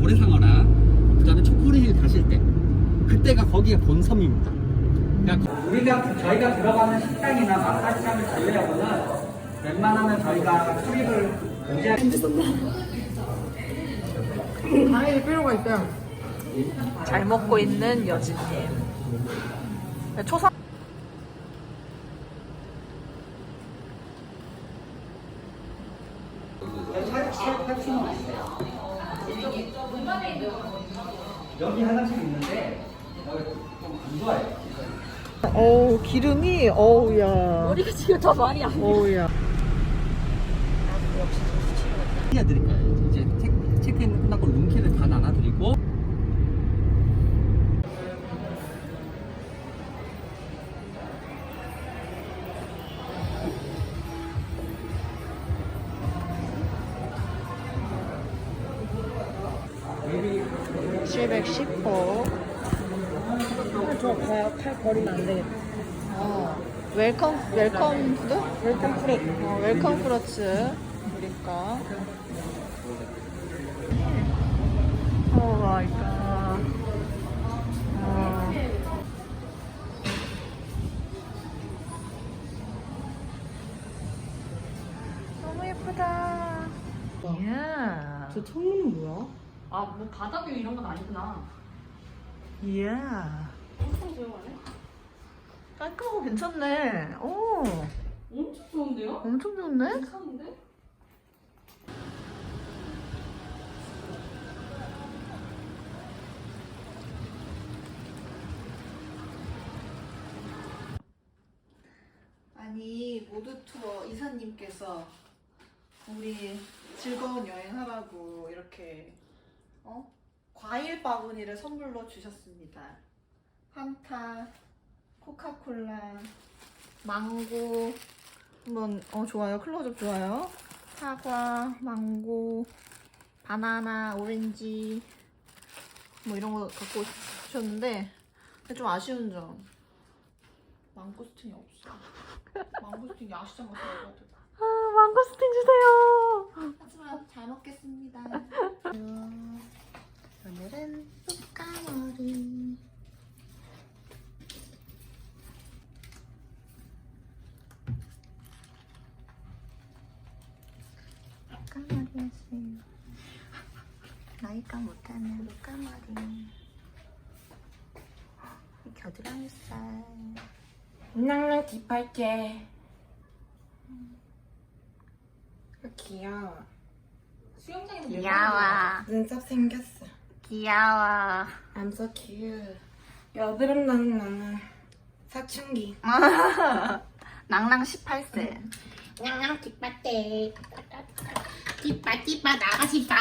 고래상어랑 그다음에 초코리힐 가실 때 그때가 거기가 본섬입니다. 그러니까 우리가 저희가 들어가는 식당이나 마사지샵을 가려고는 웬만하면 저희가 출입을 굉장히 당연히 필요가 있어요. 잘 먹고 있는 여진님. 초상 여기 화장실 있는데 여기 좀안 좋아요. 어우 기름이 어우야. 우리가 지금 더 많이 안 어우야. 해드릴까요? 이제 체- 체크인 510호. 저 가야 팔 버리면 안 되겠다. 어, 웰컴, 웰컴 푸드? 웰컴 프레 어, 웰컴 프로츠. 우리가. 오 마이 갓. 너무 예쁘다. 이야. 저 창문은 뭐야? 아, 뭐 바닥뷰 이런 건 아니구나. 이야. 엄청 조용하네. 깔끔하고 괜찮네. 오. 엄청 좋은데요? 엄청 좋네? 괜찮은데? 아니 모드 투어 이사님께서 우리 즐거운 여행하라고 이렇게 어 과일 바구니를 선물로 주셨습니다. 한타, 코카콜라, 망고 한번 어 좋아요 클로즈업 좋아요. 사과, 망고, 바나나, 오렌지 뭐 이런 거 갖고 오셨는데 근데 좀 아쉬운 점 망고스틴이 없어. 망고스틴 야시장 가서 먹어야 돼. 아, 망고스틴 주세요. 하지만 잘 먹겠습니다. 오늘은 쑥가머리. 쑥가머리였어요. 나이가 못하는 쑥가머리. 겨드랑이 살. 낭낭 뒷팔게. 귀여워. 수영장에서 귀여워. 눈썹 생겼어. 귀여워. I'm so cute. 여드름 나는 나는 사춘기. 낭낭 18세. 낭낭 뒷팔게. 뒷바 뒷바 나가시다.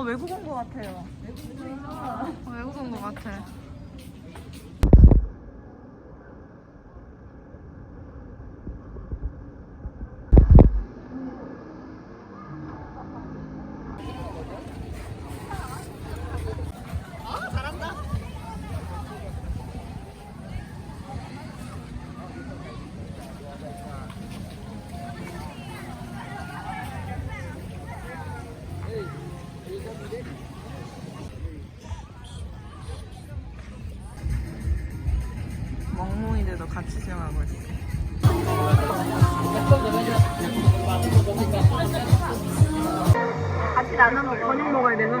어, 외국 온것 같아요. 어, 외국 온것 같아. 멍멍이들도 같이 수영하고 있어. 같이 나눠 먹어. 저녁 먹어야 되나?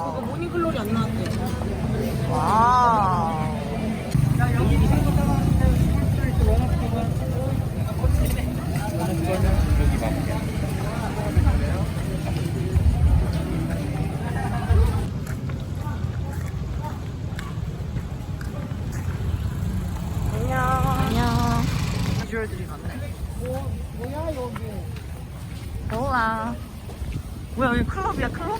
많네. 뭐, 뭐야, 여기. 좋아. 뭐야, 여기 클럽이야, 클럽?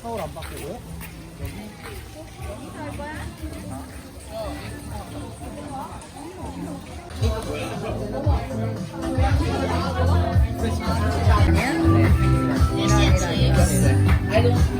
서울 안 바꾸고요? 손이